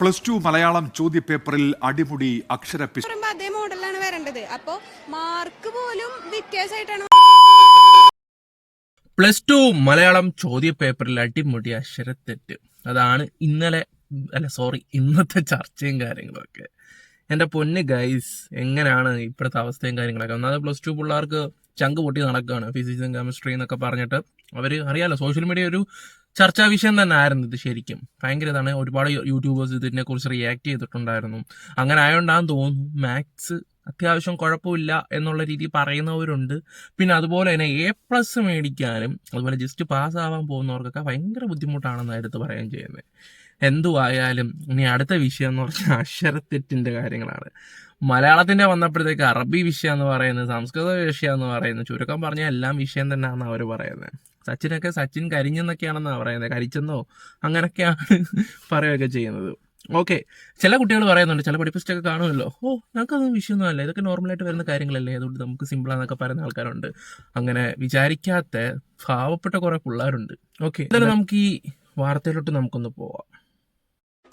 Plus two Malayalam ചോദ്യപേപ്പറിൽ അടിമുടി അക്ഷര അതേ മോഡലാണ് വരേണ്ടത്. അപ്പോ മാർക്ക് പോലും വ്യത്യാസമായിട്ടാണ് പ്ലസ് ടു മലയാളം ചോദ്യ പേപ്പറിൽ അടിമുടി അക്ഷരത്തെറ്റ് അതാണ് ഇന്നലെ അല്ല സോറി ഇന്നത്തെ ചർച്ചയും കാര്യങ്ങളൊക്കെ. എന്റെ പൊന്ന് ഗൈസ് എങ്ങനെയാണ് ഇപ്പോഴത്തെ അവസ്ഥയും കാര്യങ്ങളൊക്കെ? ഒന്നാമത് പ്ലസ് ടു പിള്ളേർക്ക് ചങ്ക് പൊട്ടി നടക്കുകയാണ് ഫിസിക്സും കെമിസ്ട്രി എന്നൊക്കെ പറഞ്ഞിട്ട്. അവർ അറിയാലോ സോഷ്യൽ മീഡിയ ഒരു ചർച്ചാ വിഷയം തന്നെ ആയിരുന്നു ഇത് ശരിക്കും. ഭയങ്കര ഇതാണ്. ഒരുപാട് യൂട്യൂബേഴ്സ് ഇതിനെ കുറിച്ച് റിയാക്ട് ചെയ്തിട്ടുണ്ടായിരുന്നു. അങ്ങനെ ആയതുകൊണ്ടാന്ന് തോന്നുന്നു. മാത്സ് അത്യാവശ്യം കുഴപ്പമില്ല എന്നുള്ള രീതി പറയുന്നവരുണ്ട്. പിന്നെ അതുപോലെ തന്നെ എ പ്ലസ് മേടിക്കാനും അതുപോലെ ജസ്റ്റ് പാസ് ആവാൻ പോകുന്നവർക്കൊക്കെ ഭയങ്കര ബുദ്ധിമുട്ടാണെന്ന് എടുത്ത് പറയുകയും ചെയ്യുന്നത് എന്തുവായാലും ഇനി അടുത്ത വിഷയം എന്ന് പറഞ്ഞാൽ അക്ഷരത്തെറ്റിന്റെ കാര്യങ്ങളാണ്. മലയാളത്തിന്റെ വന്നപ്പോഴത്തേക്ക് അറബി വിഷയം എന്ന് പറയുന്നത് സംസ്കൃത വിഷയം എന്ന് പറയുന്നത് ചുരുക്കം പറഞ്ഞാൽ എല്ലാം വിഷയം തന്നെയാണെന്ന് അവർ പറയുന്നത് സച്ചിനൊക്കെ സച്ചിൻ കരിഞ്ഞെന്നൊക്കെയാണെന്നാണ് പറയുന്നത് കരിച്ചെന്നോ? അങ്ങനെയൊക്കെയാണ് പറയുകയൊക്കെ ചെയ്യുന്നത്. ഓക്കെ. ചില കുട്ടികൾ പറയുന്നുണ്ട് ചില പഠിപ്പിസ്റ്റൊക്കെ കാണുമല്ലോ. ഓ ഞങ്ങൾക്കൊന്നും വിഷയമൊന്നും അല്ല ഇതൊക്കെ നോർമലായിട്ട് വരുന്ന കാര്യങ്ങളല്ലേ. അതുകൊണ്ട് നമുക്ക് സിമ്പിളാന്നൊക്കെ പറയുന്ന ആൾക്കാരുണ്ട്. അങ്ങനെ വിചാരിക്കാത്ത പാവപ്പെട്ട കുറെ പിള്ളേരുണ്ട്. ഓക്കെ. എന്തായാലും നമുക്ക് ഈ വാർത്തയിലോട്ട് നമുക്കൊന്ന് പോവാം.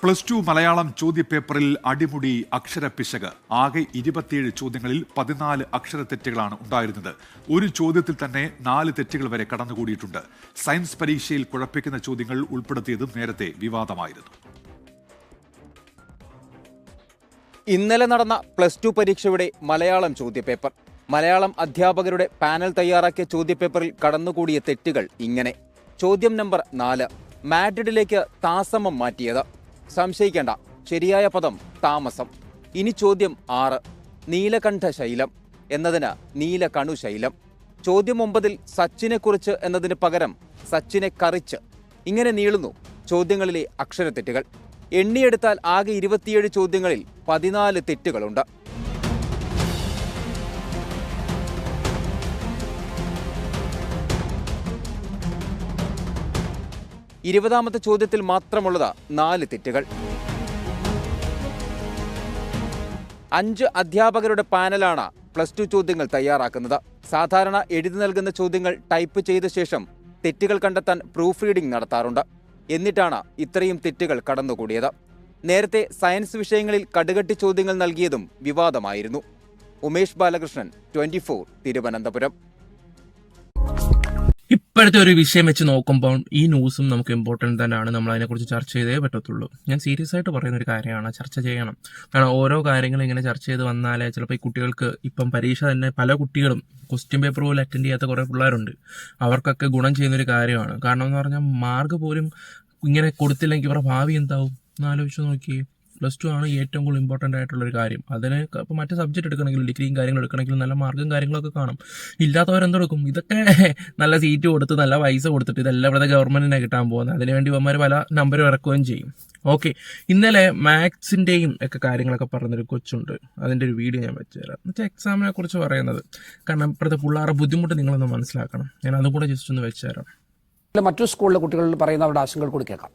പ്ലസ് ടു മലയാളം ചോദ്യപേപ്പറിൽ അടിമുടി അക്ഷരപ്പിശക് ആകെ ഇരുപത്തിയേഴ് ചോദ്യങ്ങളിൽ പതിനാല് അക്ഷരത്തെറ്റുകളാണ് ഉണ്ടായിരുന്നത്. ഒരു ചോദ്യത്തിൽ തന്നെ നാല് തെറ്റുകൾ വരെ കടന്നുകൂടിയിട്ടുണ്ട്. സയൻസ് പരീക്ഷയിൽ കുഴപ്പിക്കുന്ന ചോദ്യങ്ങൾ ഉൾപ്പെടുത്തിയതും നേരത്തെ വിവാദമായിരുന്നു. ഇന്നലെ നടന്ന പ്ലസ് ടു പരീക്ഷയുടെ മലയാളം ചോദ്യപേപ്പർ. മലയാളം അധ്യാപകരുടെ പാനൽ തയ്യാറാക്കിയ ചോദ്യപേപ്പറിൽ കടന്നുകൂടിയ തെറ്റുകൾ ഇങ്ങനെ. ചോദ്യം നമ്പർ നാല്. മാഡ്രിഡിലേക്ക് താസമം മാറ്റിയത്. സംശയിക്കേണ്ട. ശരിയായ പദം താമസം. ഇനി ചോദ്യം ആറ്. നീലകണ്ഠ ശൈലം എന്നതിന് നീലകണു ശൈലം. ചോദ്യം ഒമ്പതിൽ സച്ചിനെ കുറിച്ച് എന്നതിന് പകരം സച്ചിനെ കറിച്ച്. ഇങ്ങനെ നീളുന്നു ചോദ്യങ്ങളിലെ അക്ഷരത്തെറ്റുകൾ. എണ്ണിയെടുത്താൽ ആകെ ഇരുപത്തിയേഴ് ചോദ്യങ്ങളിൽ പതിനാല് തെറ്റുകളുണ്ട്. ഇരുപതാമത്തെ ചോദ്യത്തിൽ മാത്രമുള്ളത് നാല് തെറ്റുകൾ. അഞ്ച് അധ്യാപകരുടെ പാനലാണ് പ്ലസ് ടു ചോദ്യങ്ങൾ തയ്യാറാക്കുന്നത്. സാധാരണ എഴുതി നൽകുന്ന ചോദ്യങ്ങൾ ടൈപ്പ് ചെയ്ത ശേഷം തെറ്റുകൾ കണ്ടെത്താൻ പ്രൂഫ് റീഡിംഗ് നടത്താറുണ്ട്. എന്നിട്ടാണ് ഇത്രയും തെറ്റുകൾ കടന്നുകൂടിയത്. നേരത്തെ സയൻസ് വിഷയങ്ങളിൽ കടുകട്ടി ചോദ്യങ്ങൾ നൽകിയതും വിവാദമായിരുന്നു. ഉമേഷ് ബാലകൃഷ്ണൻ ട്വന്റി തിരുവനന്തപുരം. ഇപ്പോഴത്തെ ഒരു വിഷയം വെച്ച് നോക്കുമ്പോൾ ഈ ന്യൂസും നമുക്ക് ഇമ്പോർട്ടന്റ് തന്നെയാണ്. നമ്മൾ അതിനെക്കുറിച്ച് ചർച്ച ചെയ്തേ പറ്റത്തുള്ളൂ. ഞാൻ സീരിയസ് ആയിട്ട് പറയുന്ന ഒരു കാര്യമാണ് ചർച്ച ചെയ്യണം. കാരണം ഓരോ കാര്യങ്ങളും ഇങ്ങനെ ചർച്ച ചെയ്ത് വന്നാലേ ചിലപ്പോൾ ഈ കുട്ടികൾക്ക് ഇപ്പം പരീക്ഷ തന്നെ പല കുട്ടികളും ക്വസ്റ്റ്യൻ പേപ്പർ പോലും അറ്റൻഡ് ചെയ്യാത്ത കുറേ പിള്ളേരുണ്ട്. അവർക്കൊക്കെ ഗുണം ചെയ്യുന്ന ഒരു കാര്യമാണ്. കാരണം എന്ന് പറഞ്ഞാൽ മാർക്ക് പോലും ഇങ്ങനെ കൊടുത്തില്ലെങ്കിൽ ഇവരുടെ ഭാവി എന്താവും? എന്നാലോചിച്ച് നോക്കിയേ. പ്ലസ് ടു ആണ് ഏറ്റവും കൂടുതൽ ഇമ്പോർട്ടന്റ് ആയിട്ടുള്ള ഒരു കാര്യം. അതിന് ഇപ്പോൾ മറ്റു സബ്ജക്റ്റ് എടുക്കണമെങ്കിലും ഡിഗ്രിയും കാര്യങ്ങളും എടുക്കണമെങ്കിലും നല്ല മാർക്കും കാര്യങ്ങളൊക്കെ കാണും. ഇല്ലാത്തവരെന്തെടുക്കും ഇതൊക്കെ നല്ല സീറ്റ് കൊടുത്ത് നല്ല പൈസ കൊടുത്തിട്ട് ഇതെല്ലാം ഇവിടുത്തെ ഗവൺമെന്റിനെ കിട്ടാൻ പോകുന്നത്. അതിനുവേണ്ടി ഇവന്മാർ പല നമ്പരും ഇറക്കുകയും ചെയ്യും. ഓക്കെ ഇന്നലെ മാത്സിന്റെയും ഒക്കെ കാര്യങ്ങളൊക്കെ പറഞ്ഞൊരു കൊച്ചുണ്ട്. അതിന്റെ ഒരു വീഡിയോ ഞാൻ വെച്ചുതരാം. എന്നുവെച്ചാൽ എക്സാമിനെ കുറിച്ച് പറയുന്നത്. കാരണം ഇപ്പോഴത്തെ പിള്ളേരുടെ ബുദ്ധിമുട്ട് നിങ്ങളൊന്ന് മനസ്സിലാക്കണം. ഞാൻ അതും കൂടെ ജസ്റ്റ് ഒന്ന് വെച്ചുതരാം. തരാം മറ്റു സ്കൂളിലെ കുട്ടികളിൽ പറയുന്ന അവരുടെ ആശങ്കകൾ കൂടി കേൾക്കാം.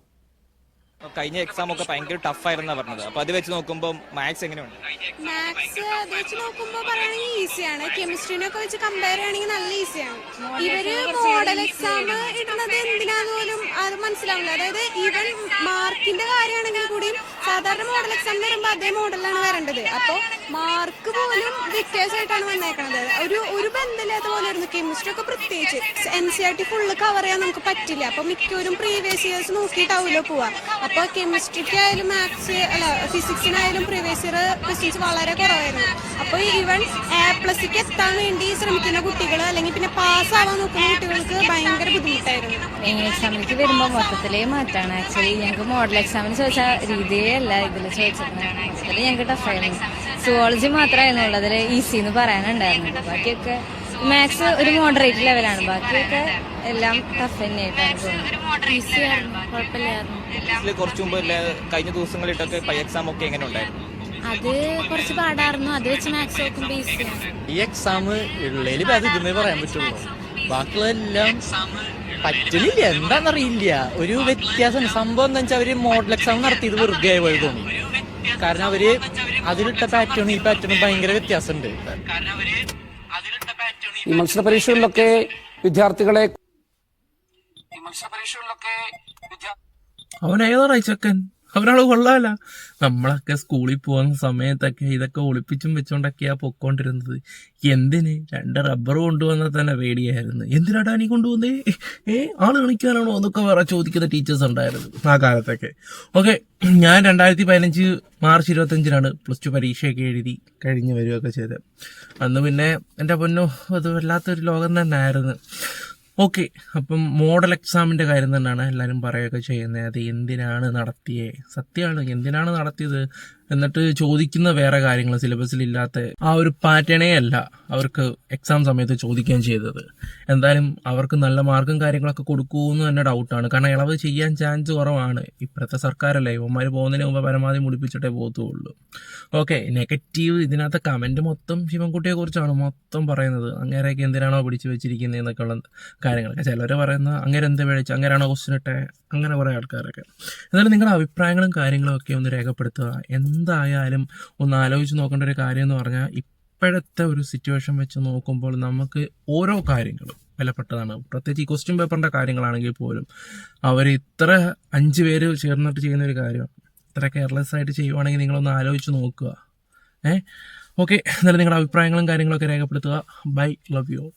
കഴിഞ്ഞ എക്സാം ഒക്കെ ഭയങ്കര ടഫ് ആയിരുന്നു പറഞ്ഞത്. അപ്പൊ അത് വെച്ച് നോക്കുമ്പോൾ മാത്സ് എങ്ങനെയുണ്ട്? മാത്സ് അത് വെച്ച് നോക്കുമ്പോ പറയുകയാണെങ്കിൽ ഈസിയാണ് കെമിസ്ട്രീനൊക്കെ വെച്ച് കമ്പയർ ചെയ്യുകയാണെങ്കിൽ നല്ല ഈസിയാണ് ഇവർ മോഡൽ എക്സാം ഇടുന്നത് എന്തിനാന്ന് പോലും അത് മനസ്സിലാവില്ല. അതായത് ഈവൻ മാർക്കിന്റെ കാര്യമാണെങ്കിൽ കൂടിയും സാധാരണ മോഡൽ എക്സാം വരുമ്പോൾ അതേ മോഡലാണ് വരേണ്ടത്. അപ്പോൾ മാർക്ക് പോലും വ്യത്യാസമായിട്ടാണ് വന്നേക്കണത്. ഒരു ഒരു ബന്ധമില്ലാത്ത പോലെ ആയിരുന്നു കെമിസ്ട്രി ഒക്കെ പ്രത്യേകിച്ച്. N C R T full cover ചെയ്യാൻ നമുക്ക് പറ്റില്ല. അപ്പൊ മിക്കവരും പ്രീവിയസ് ഇയേഴ്സ് നോക്കിയിട്ടാവുമല്ലോ പോവാ. അപ്പൊ കെമിസ്ട്രിക്കായാലും മാത്സ് അല്ല ഫിസിക്സിനായാലും പ്രീവിയസ് ഇയർ ക്വസ്റ്റ്യൻസ് വളരെ കുറവായിരുന്നു. അപ്പൊ ഈവൻ എ പ്ലസിക്ക് എത്താൻ വേണ്ടി ശ്രമിക്കുന്ന കുട്ടികൾ അല്ലെങ്കിൽ പിന്നെ പാസ് ആവാൻ നോക്കുന്ന കുട്ടികൾക്ക് ഭയങ്കര ബുദ്ധിമുട്ടായിരുന്നു. വരുമ്പോൾ മൊത്തത്തിലേ മാറ്റാണ്. ആക്ച്വലി ഞങ്ങൾക്ക് മോഡൽ എക്സാമിന് ചോദിച്ച രീതിയേ അല്ല ഇതിൽ ചോദിച്ചത് മൊത്തത്തിൽ ഞങ്ങൾക്ക് ടഫായിരുന്നു സുവോളജി മാത്രമായിരുന്നു ഉള്ളതിൽ ഈസി എന്ന് പറയാനുണ്ടായിരുന്നു ബാക്കിയൊക്കെ മാത്സ് ഒരു മോഡറേറ്റ് ലെവലാണ് ബാക്കിയൊക്കെ എല്ലാം ടഫ് തന്നെയായിട്ടാണ് കുറച്ച് മുമ്പ് കഴിഞ്ഞ ദിവസങ്ങളിട്ടൊക്കെ പൈ എക്സാം ഒക്കെ എങ്ങനെ ഉണ്ടായിരുന്നു? അത് കുറച്ച് പാടായിരുന്നു. അത് വെച്ച് മാത്സ് നോക്കുമ്പോൾ ഈസിയാണ് ഈ എക്സാം ഉള്ളതിൽ അത് ഇതെന്നേ പറയാൻ പറ്റുള്ളൂ. ബാക്കിയുള്ളതെല്ലാം പറ്റുന്നില്ല എന്താണെന്നറിയില്ല ഒരു വ്യത്യാസം. സംഭവം എന്താ വെച്ചാൽ അവർ മോഡൽ എക്സാം നടത്തിയത്. വെറുതെ ആയ പോലെ തോന്നി കാരണം അവർ അതിലിട്ട പാറ്റേണും ഈ പാറ്റേണും ഭയങ്കര വ്യത്യാസമുണ്ട്. ഈ മത്സര പരീക്ഷകളിലൊക്കെ വിദ്യാർത്ഥികളെ അവൻ ഏതാണ് ചെക്കൻ അവരാൾ കൊള്ളാല. നമ്മളൊക്കെ സ്കൂളിൽ പോകുന്ന സമയത്തൊക്കെ ഇതൊക്കെ ഒളിപ്പിച്ചും വെച്ചോണ്ടൊക്കെയാ പൊക്കോണ്ടിരുന്നത്. എന്തിന്? രണ്ട് റബ്ബർ കൊണ്ടുവന്നാൽ തന്നെ പേടിയായിരുന്നു. എന്തിനാടാ നീ കൊണ്ടുവന്നേ ഏ ആൾ കളിക്കാനാണോ എന്നൊക്കെ വേറെ ചോദിക്കുന്ന ടീച്ചേഴ്സ് ഉണ്ടായിരുന്നു ആ കാലത്തൊക്കെ. ഓക്കെ ഞാൻ രണ്ടായിരത്തി പതിനഞ്ച് മാർച്ച് ഇരുപത്തഞ്ചിനാണ് പ്ലസ് ടു പരീക്ഷയൊക്കെ എഴുതി കഴിഞ്ഞ് വരികയൊക്കെ ചെയ്തത്. അന്ന് പിന്നെ എന്റെ പൊന്നോ അത് വല്ലാത്തൊരു ലോകം തന്നെ ആയിരുന്നു ഓക്കെ അപ്പം മോഡൽ എക്സാമിന്റെ കാര്യം തന്നെയാണ് എല്ലാവരും പറയുകയൊക്കെ ചെയ്യുന്നത്. അത് എന്തിനാണ് നടത്തിയേ? സത്യമാണ്. എന്തിനാണ് നടത്തിയത്? എന്നിട്ട് ചോദിക്കുന്ന വേറെ കാര്യങ്ങൾ സിലബസിൽ ഇല്ലാത്ത ആ ഒരു പാറ്റേണേ അല്ല അവർക്ക് എക്സാം സമയത്ത് ചോദിക്കുകയും ചെയ്തത്. എന്തായാലും അവർക്ക് നല്ല മാർക്കും കാര്യങ്ങളൊക്കെ കൊടുക്കുമെന്ന് തന്നെ ഡൗട്ടാണ് കാരണം ഇളവ് ചെയ്യാൻ ചാൻസ് കുറവാണ്. ഇപ്പോഴത്തെ സർക്കാരല്ലേ ഇവന്മാർ പോകുന്നതിന് മുമ്പ് പരമാവധി മുടിപ്പിച്ചിട്ടേ പോകത്തുള്ളൂ. ഓക്കെ നെഗറ്റീവ് ഇതിനകത്ത് കമന്റ് മൊത്തം ശിവൻകുട്ടിയെ കുറിച്ചാണ് മൊത്തം പറയുന്നത്. അങ്ങേരൊക്കെ എന്തിനാണോ പിടിച്ചു വെച്ചിരിക്കുന്നത് എന്നൊക്കെയുള്ള കാര്യങ്ങളൊക്കെ. ചിലർ പറയുന്ന അങ്ങനെ എന്ത് മേടിച്ചു അങ്ങനെയാണോ ക്വസ്റ്റ്യൻ ഇട്ടെ അങ്ങനെ കുറേ ആൾക്കാരൊക്കെ. എന്നാലും നിങ്ങളുടെ അഭിപ്രായങ്ങളും കാര്യങ്ങളും ഒക്കെ ഒന്ന് രേഖപ്പെടുത്തുക. എന്തായാലും ഒന്ന് ആലോചിച്ച് നോക്കേണ്ട ഒരു കാര്യം എന്ന് പറഞ്ഞാൽ ഇപ്പോഴത്തെ ഒരു സിറ്റുവേഷൻ വെച്ച് നോക്കുമ്പോൾ നമുക്ക് ഓരോ കാര്യങ്ങളും വിലപ്പെട്ടതാണ്. പ്രത്യേകിച്ച് ഈ ക്വസ്റ്റ്യൻ പേപ്പറിന്റെ കാര്യങ്ങളാണെങ്കിൽ പോലും അവർ ഇത്ര അഞ്ച് പേര് ചേർന്നിട്ട് ചെയ്യുന്ന ഒരു കാര്യം ഇത്ര കെയർലെസ് ആയിട്ട് ചെയ്യുവാണെങ്കിൽ നിങ്ങളൊന്ന് ആലോചിച്ച് നോക്കുക. ഏ? ഓക്കെ എന്നാലും നിങ്ങളുടെ അഭിപ്രായങ്ങളും കാര്യങ്ങളൊക്കെ രേഖപ്പെടുത്തുക. Bye love you